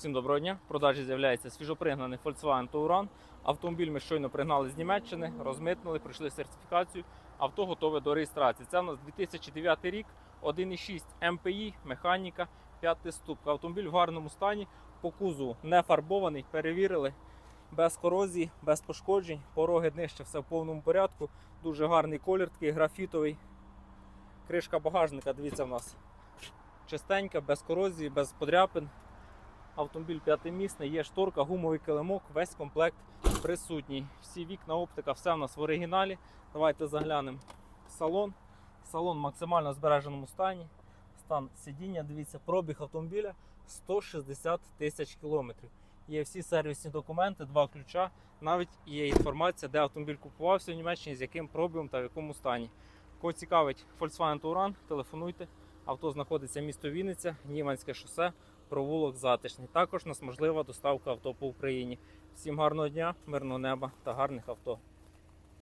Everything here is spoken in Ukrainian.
Всім доброго дня. В продажі з'являється свіжопригнаний Volkswagen Touran. Автомобіль ми щойно пригнали з Німеччини, розмитнили, пройшли сертифікацію. Авто готове до реєстрації. Це у нас 2009 рік, 1,6 МПІ, механіка, 5 ступка. Автомобіль в гарному стані, по кузову не фарбований, перевірили. Без корозії, без пошкоджень, пороги днище, все в повному порядку. Дуже гарний колір, такий графітовий. Кришка багажника, дивіться, в нас чистенька, без корозії, без подряпин. Автомобіль п'ятимісний, є шторка, гумовий килимок, весь комплект присутній. Всі вікна, оптика, все в нас в оригіналі. Давайте заглянемо в салон. Салон в максимально збереженому стані. Стан сидіння, дивіться, пробіг автомобіля 160 тисяч кілометрів. Є всі сервісні документи, два ключа. Навіть є інформація, де автомобіль купувався в Німеччині, з яким пробігом та в якому стані. Кого цікавить Volkswagen Touran, телефонуйте. Авто знаходиться місто Вінниця, Німанське шосе, провулок затишний. Також у нас можлива доставка авто по Україні. Всім гарного дня, мирного неба та гарних авто.